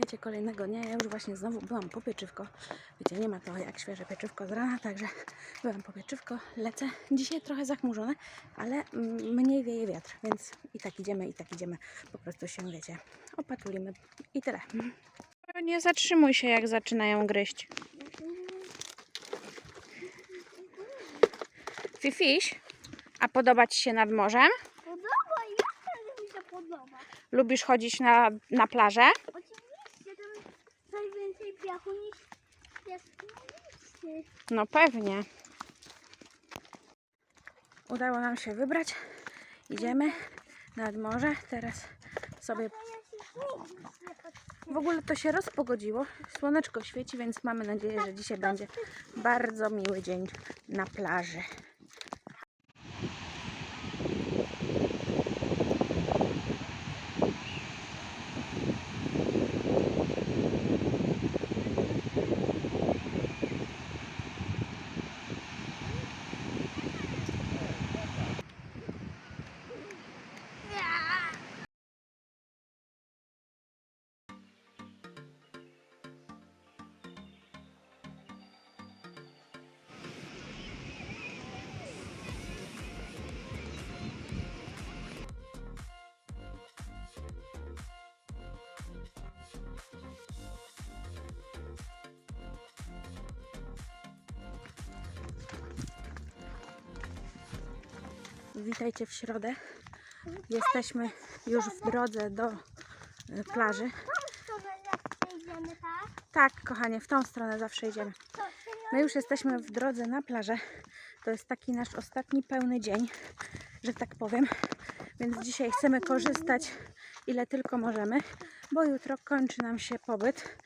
Witajcie kolejnego dnia. Ja już właśnie znowu byłam po pieczywko. Wiecie, nie ma to jak świeże pieczywko z rana, także byłam po pieczywko, lecę. Dzisiaj trochę zachmurzone, ale mm, mniej wieje wiatr, więc i tak idziemy, i tak idziemy. Po prostu się, wiecie, opatulimy i tyle. Nie zatrzymuj się, jak zaczynają gryźć. Fifiś, a podoba Ci się nad morzem? Podoba, jak to mi się podoba? Lubisz chodzić na, na plażę? Oczywiście, tam coś więcej piachu niż jest na liście. No pewnie. Udało nam się wybrać. Idziemy nad morze. Teraz sobie. W ogóle to się rozpogodziło. Słoneczko świeci, więc mamy nadzieję, że dzisiaj będzie bardzo miły dzień na plaży. Witajcie w środę. Jesteśmy już w drodze do e, plaży. Tak? Tak, kochanie, w tą stronę zawsze idziemy. My już jesteśmy w drodze na plażę. To jest taki nasz ostatni pełny dzień, że tak powiem. Więc dzisiaj chcemy korzystać ile tylko możemy, bo jutro kończy nam się pobyt.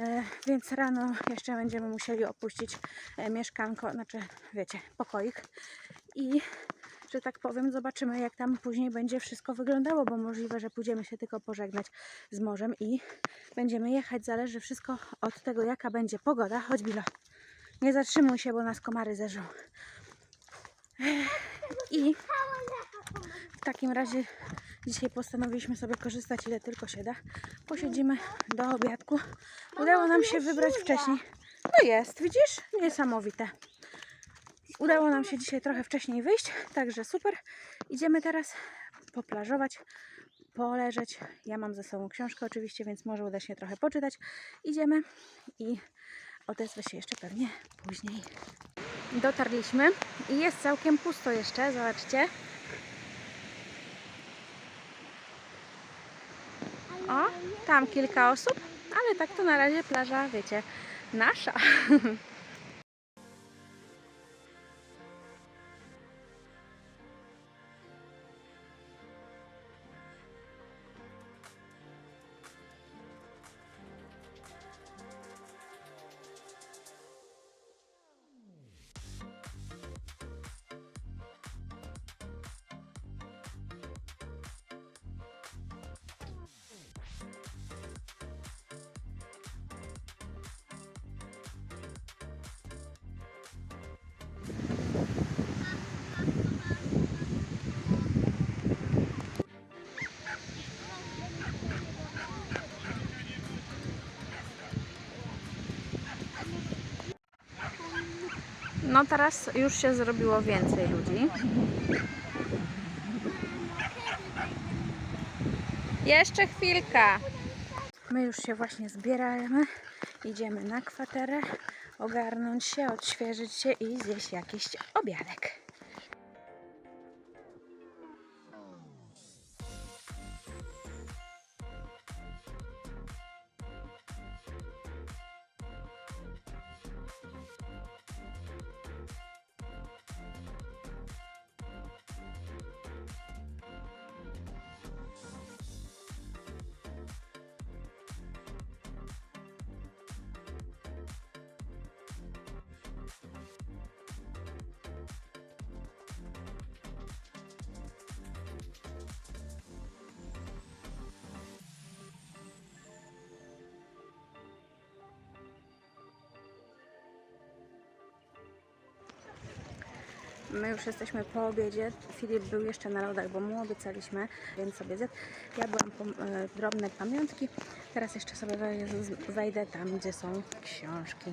E, więc rano jeszcze będziemy musieli opuścić e, mieszkanko, znaczy wiecie, pokoik. I że tak powiem, zobaczymy jak tam później będzie wszystko wyglądało, bo możliwe, że pójdziemy się tylko pożegnać z morzem i będziemy jechać. Zależy wszystko od tego, jaka będzie pogoda. Chodź, Bilo. Nie zatrzymuj się, bo nas komary zeżą. I w takim razie dzisiaj postanowiliśmy sobie korzystać ile tylko się da. Posiedzimy do obiadku. Udało nam się wybrać wcześniej. No jest, widzisz? Niesamowite. Udało nam się dzisiaj trochę wcześniej wyjść, także super. Idziemy teraz poplażować, poleżeć. Ja mam ze sobą książkę oczywiście, więc może uda się trochę poczytać. Idziemy i odezwę się jeszcze pewnie później. Dotarliśmy i jest całkiem pusto jeszcze, zobaczcie. O, tam kilka osób, ale tak to na razie plaża, wiecie, nasza. No teraz już się zrobiło więcej ludzi. Jeszcze chwilka. My już się właśnie zbieramy. Idziemy na kwaterę, ogarnąć się, odświeżyć się i zjeść jakiś obiadek. My już jesteśmy po obiedzie. Filip był jeszcze na lodach, bo mu obiecaliśmy, więc sobie zjadł. Ja byłam po e, drobne pamiątki, Teraz jeszcze sobie wejdę- tam, gdzie są książki.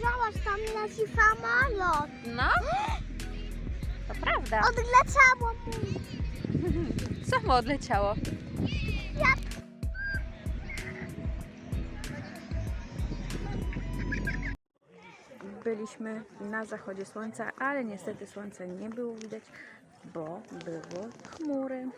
Zobacz, tam leci samolot. No, to prawda. Odleciało mu. Samo odleciało. Byliśmy na zachodzie słońca, ale niestety słońca nie było widać, bo było chmury.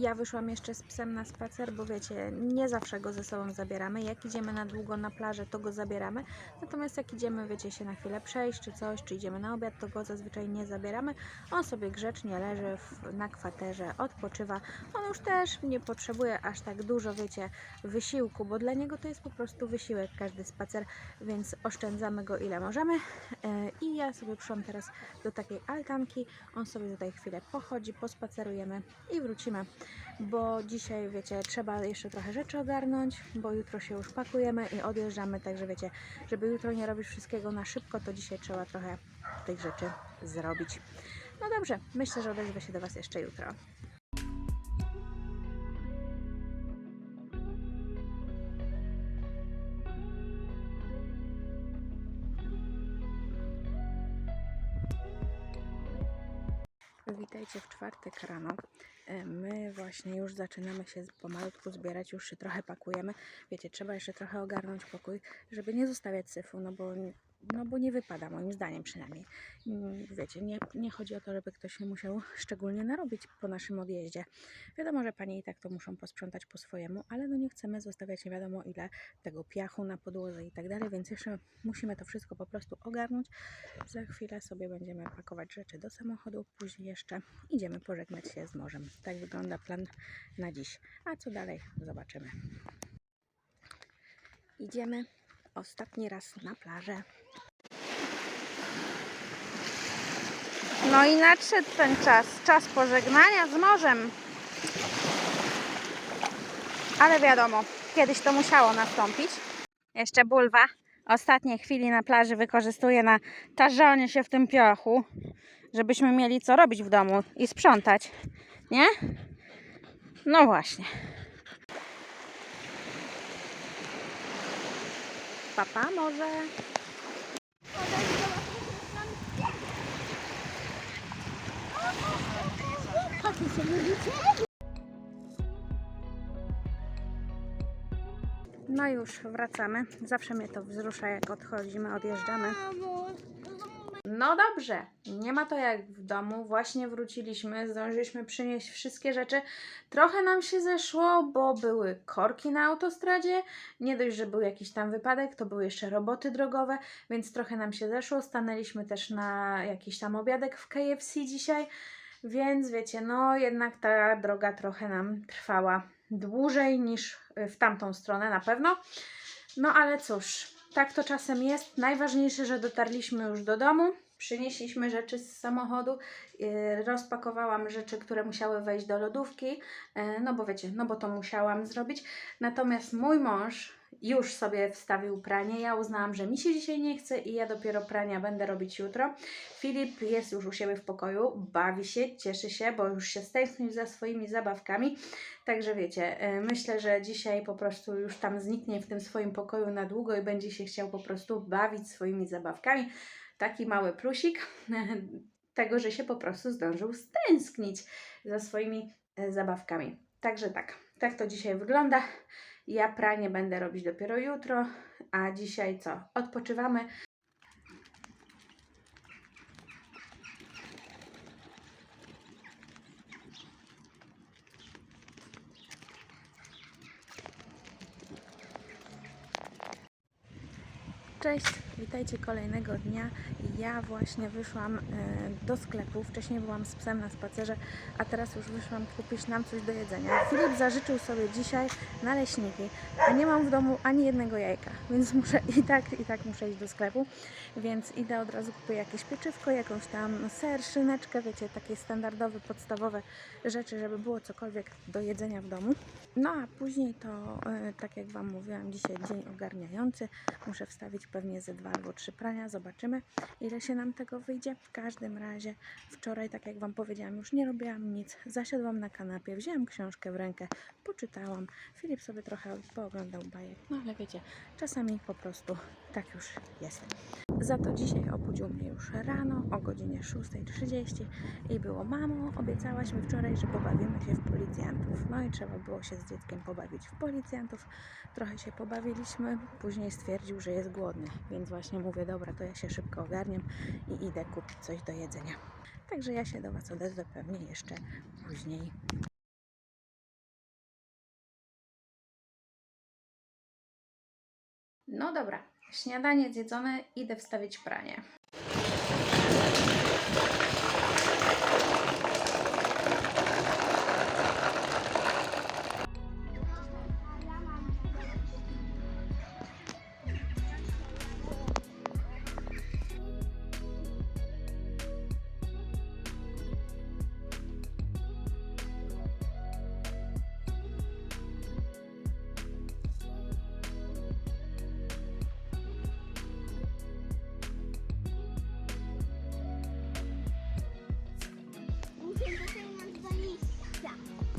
Ja wyszłam jeszcze z psem na spacer, bo wiecie, nie zawsze go ze sobą zabieramy. Jak idziemy na długo na plażę, to go zabieramy. Natomiast jak idziemy, wiecie, się na chwilę przejść czy coś, czy idziemy na obiad, to go zazwyczaj nie zabieramy. On sobie grzecznie leży w, na kwaterze, odpoczywa. On już też nie potrzebuje aż tak dużo, wiecie, wysiłku, bo dla niego to jest po prostu wysiłek każdy spacer, więc oszczędzamy go ile możemy. E, I ja sobie przyszłam teraz do takiej altanki. On sobie tutaj chwilę pochodzi, pospacerujemy i wrócimy bo dzisiaj, wiecie, trzeba jeszcze trochę rzeczy ogarnąć, bo jutro się już pakujemy i odjeżdżamy, także wiecie, żeby jutro nie robić wszystkiego na szybko, to dzisiaj trzeba trochę tych rzeczy zrobić. No dobrze, myślę, że odezwę się do Was jeszcze jutro. Witajcie w czwartek rano. E, My właśnie już zaczynamy się pomalutku zbierać, już się trochę pakujemy. Wiecie, trzeba jeszcze trochę ogarnąć pokój, żeby nie zostawiać syfu, no bo, no bo nie wypada, moim zdaniem przynajmniej. Mm, Wiecie, nie, nie chodzi o to, żeby ktoś nie musiał szczególnie narobić po naszym odjeździe. Wiadomo, że panie i tak to muszą posprzątać po swojemu, ale no nie chcemy zostawiać nie wiadomo ile tego piachu na podłodze i tak dalej, więc jeszcze musimy to wszystko po prostu ogarnąć. Za chwilę sobie będziemy pakować rzeczy do samochodu, później jeszcze idziemy pożegnać się z morzem. Tak wygląda plan na dziś. A co dalej? Zobaczymy. Idziemy ostatni raz na plażę. No i nadszedł ten czas, czas pożegnania z morzem. Ale wiadomo, kiedyś to musiało nastąpić. Jeszcze bulwa. Ostatnie chwili na plaży wykorzystuje na tarzanie się w tym piachu, żebyśmy mieli co robić w domu i sprzątać. Nie? No właśnie. Papa może. No już wracamy. Zawsze mnie to wzrusza, jak odchodzimy, odjeżdżamy. No dobrze, nie ma to jak w domu. Właśnie wróciliśmy, zdążyliśmy przynieść wszystkie rzeczy. Trochę nam się zeszło, bo były korki na autostradzie. Nie dość, że był jakiś tam wypadek, to były jeszcze roboty drogowe, więc trochę nam się zeszło. Stanęliśmy też na jakiś tam obiadek w KFC dzisiaj, więc wiecie, no jednak ta droga trochę nam trwała dłużej niż w tamtą stronę na pewno. No ale cóż, tak to czasem jest. Najważniejsze, że dotarliśmy już do domu. Przynieśliśmy rzeczy z samochodu, yy, rozpakowałam rzeczy, które musiały wejść do lodówki, yy, no bo wiecie, no bo to musiałam zrobić. Natomiast mój mąż już sobie wstawił pranie. Ja uznałam, że mi się dzisiaj nie chce i ja dopiero prania będę robić jutro. Filip jest już u siebie w pokoju, bawi się, cieszy się, bo już się stęsknił za swoimi zabawkami. Także wiecie, yy, myślę, że dzisiaj po prostu już tam zniknie w tym swoim pokoju na długo i będzie się chciał po prostu bawić swoimi zabawkami. Taki mały plusik tego, że się po prostu zdążył stęsknić za swoimi e, zabawkami. Także tak, tak to dzisiaj wygląda. Ja pranie będę robić dopiero jutro, a dzisiaj co? Odpoczywamy. Cześć, witajcie kolejnego dnia. Ja właśnie wyszłam e, do sklepu. Wcześniej byłam z psem na spacerze, a teraz już wyszłam kupić nam coś do jedzenia. Filip zażyczył sobie dzisiaj naleśniki, a nie mam w domu ani jednego jajka, więc muszę i tak, i tak muszę iść do sklepu. Więc idę od razu kupię jakieś pieczywko, jakąś tam ser, szyneczkę, wiecie, takie standardowe, podstawowe rzeczy, żeby było cokolwiek do jedzenia w domu. No a później to, e, tak jak Wam mówiłam, dzisiaj dzień ogarniający. Muszę wstawić pewnie ze dwa albo trzy prania. Zobaczymy, ile się nam tego wyjdzie. W każdym razie wczoraj, tak jak Wam powiedziałam, już nie robiłam nic. Zasiadłam na kanapie, wzięłam książkę w rękę, poczytałam. Filip sobie trochę pooglądał bajek. No ale wiecie, czasami po prostu tak już jest. Za to dzisiaj obudził mnie już rano o godzinie 6.30 i było mamo, obiecałaś mi wczoraj, że pobawimy się w policjantów. No i trzeba było się z dzieckiem pobawić w policjantów. Trochę się pobawiliśmy, później stwierdził, że jest głodny, więc właśnie mówię, dobra, to ja się szybko ogarniam i idę kupić coś do jedzenia. Także ja się do Was odezwę pewnie jeszcze później. No dobra, śniadanie zjedzone, idę wstawić pranie.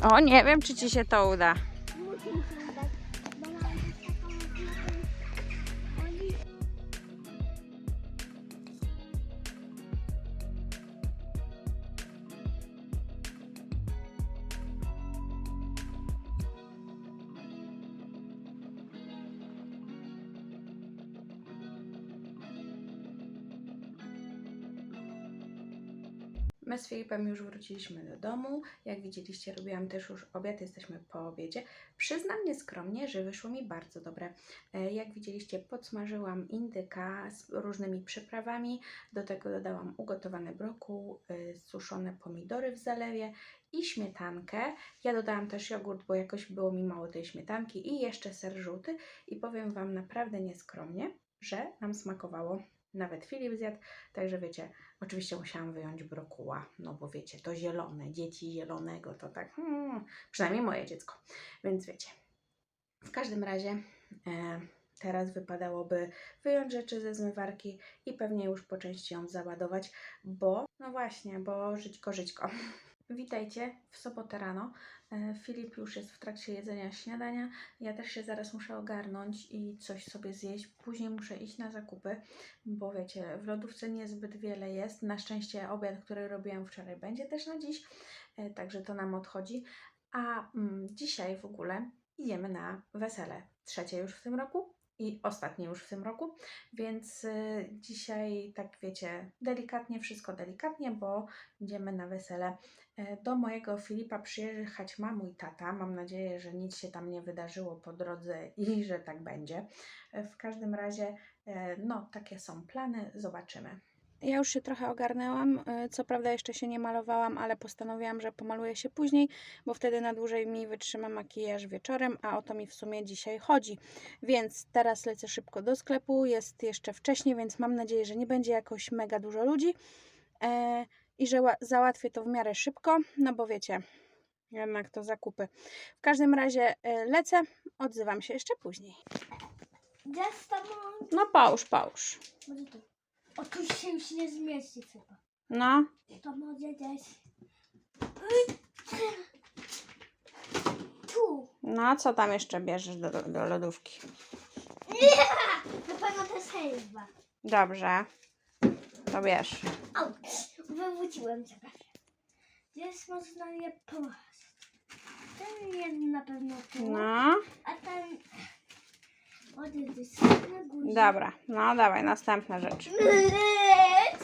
O, nie wiem, czy Ci się to uda. My z Filipem już wróciliśmy do domu. Jak widzieliście, robiłam też już obiad, jesteśmy po obiedzie. Przyznam nieskromnie, że wyszło mi bardzo dobre. E, Jak widzieliście, podsmażyłam indyka z różnymi przyprawami. Do tego dodałam ugotowany brokuł, y, suszone pomidory w zalewie i śmietankę. Ja dodałam też jogurt, bo jakoś było mi mało tej śmietanki i jeszcze ser żółty. I powiem Wam naprawdę nieskromnie, że nam smakowało. Nawet Filip zjadł, także wiecie, Oczywiście musiałam wyjąć brokuła, no bo wiecie, to zielone, dzieci zielonego to tak, hmm, przynajmniej moje dziecko. Więc wiecie. W każdym razie e, teraz wypadałoby wyjąć rzeczy ze zmywarki i pewnie już po części ją załadować, bo, no właśnie, bo żyćko, żyćko. Witajcie w sobotę rano. E, Filip już jest w trakcie jedzenia śniadania. Ja też się zaraz muszę ogarnąć i coś sobie zjeść. Później muszę iść na zakupy, bo wiecie, w lodówce niezbyt wiele jest. Na szczęście obiad, który robiłam wczoraj, będzie też na dziś, e, także to nam odchodzi. A mm, dzisiaj w ogóle idziemy na wesele. Trzecie już w tym roku i ostatnie już w tym roku, więc y, dzisiaj, tak wiecie, delikatnie, wszystko delikatnie, bo idziemy na wesele. E, Do mojego Filipa przyjechać ma mój tata. Mam nadzieję, że nic się tam nie wydarzyło po drodze i że tak będzie. E, W każdym razie, e, no, takie są plany, zobaczymy. Ja już się trochę ogarnęłam. e, Co prawda jeszcze się nie malowałam, ale postanowiłam, że pomaluję się później, bo wtedy na dłużej mi wytrzyma makijaż wieczorem, a o to mi w sumie dzisiaj chodzi. Więc teraz lecę szybko do sklepu. Jest jeszcze wcześniej, więc mam nadzieję, że nie będzie jakoś mega dużo ludzi e, i że ła- załatwię to w miarę szybko, no bo wiecie, jednak to zakupy. W każdym razie e, lecę, odzywam się jeszcze później. No pałóż, pałóż. O, tu się już nie zmieści chyba. No, To może gdzieś... Tu. no co tam jeszcze bierzesz do, do lodówki? Na pewno to jest chyba. Dobrze, to bierz. Au, wywróciłem czekaj. Gdzieś można je położyć. Ten jeden na pewno tu. No, A ten... Na górze. Dobra, no dawaj, następna rzecz. Mleczko.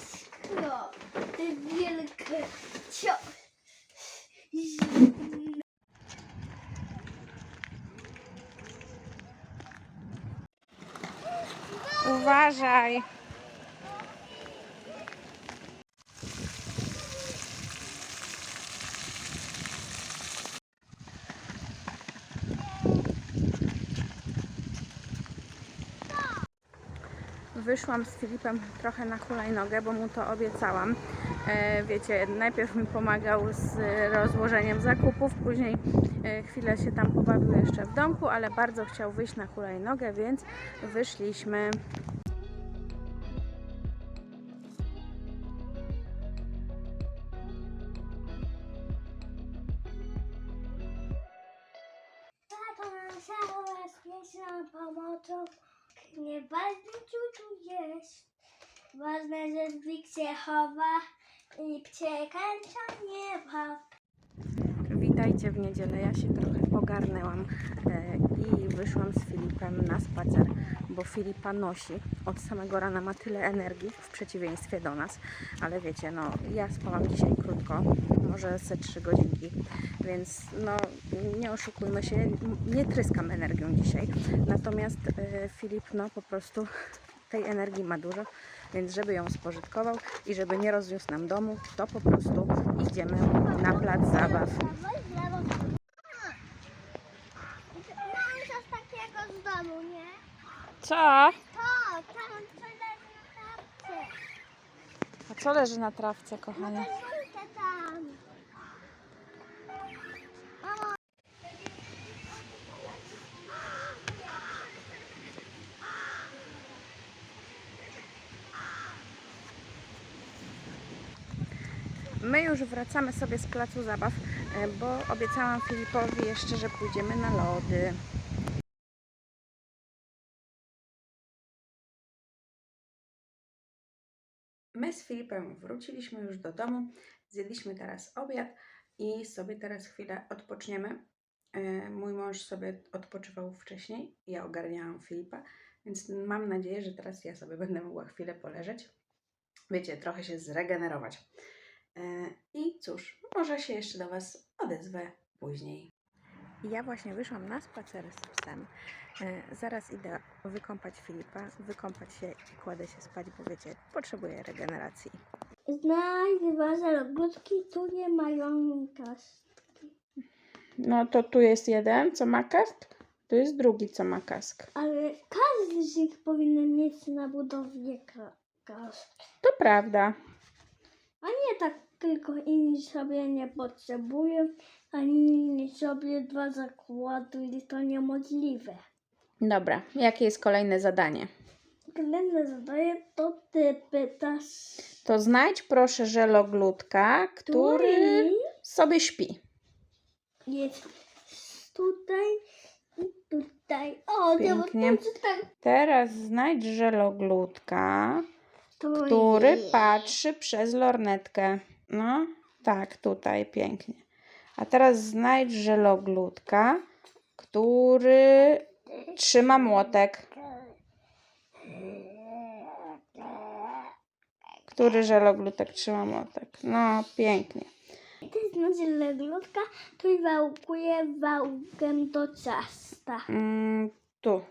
Wielkie cio... Uważaj. Wyszłam z Filipem trochę na hulajnogę, bo mu to obiecałam. E, wiecie, najpierw mi pomagał z rozłożeniem zakupów, później e, chwilę się tam pobawił jeszcze w domku, ale bardzo chciał wyjść na hulajnogę, więc wyszliśmy. Chowa i przekręca nieba. Witajcie w niedzielę. Ja się trochę ogarnęłam e, i wyszłam z Filipem na spacer, bo Filipa nosi. Od samego rana ma tyle energii, w przeciwieństwie do nas. Ale wiecie, no ja spałam dzisiaj krótko, może ze 3 godzinki, więc no nie oszukujmy się, nie tryskam energią dzisiaj. Natomiast e, Filip no po prostu tej energii ma dużo, więc żeby ją spożytkował i żeby nie rozniósł nam domu, to po prostu idziemy na plac zabaw. Mam coś takiego z domu, nie? Co? To, tam co leży na tapce. A co leży na trawce, kochanie? Żółte tam. Mamo, My już wracamy sobie z placu zabaw, e, bo obiecałam Filipowi jeszcze, że pójdziemy na lody. My z Filipem wróciliśmy już do domu, zjedliśmy teraz obiad i sobie teraz chwilę odpoczniemy. E, Mój mąż sobie odpoczywał wcześniej, ja ogarniałam Filipa, więc mam nadzieję, że teraz ja sobie będę mogła chwilę poleżeć. Wiecie, trochę się zregenerować. E, I cóż, może się jeszcze do Was odezwę później. Ja właśnie wyszłam na spacer z psem. E, Zaraz idę wykąpać Filipa, wykąpać się i kładę się spać, bo wiecie, potrzebuję regeneracji. Znajdź wasze logutki, tu nie mają kas. No to tu jest jeden, co ma kask, tu jest drugi, co ma kask. Ale każdy z nich powinien mieć na budowie ka- kask. To prawda. A nie tak tylko inni sobie nie potrzebują, ani inni sobie dwa zakładu i to niemożliwe. Dobra, jakie jest kolejne zadanie? Kolejne zadaję, to ty pytasz, To znajdź proszę żeloglutka, który sobie śpi. jest tutaj i tutaj. O, Pięknie. tak. Teraz znajdź żeloglutka, Który jest. patrzy przez lornetkę. No, tak, tutaj, pięknie. A teraz znajdź żeloglutka, który trzyma młotek. Który żeloglutek trzyma młotek? No, pięknie. To jest nasze leglutka, który wałkuje wałkiem do ciasta. Mm, tu,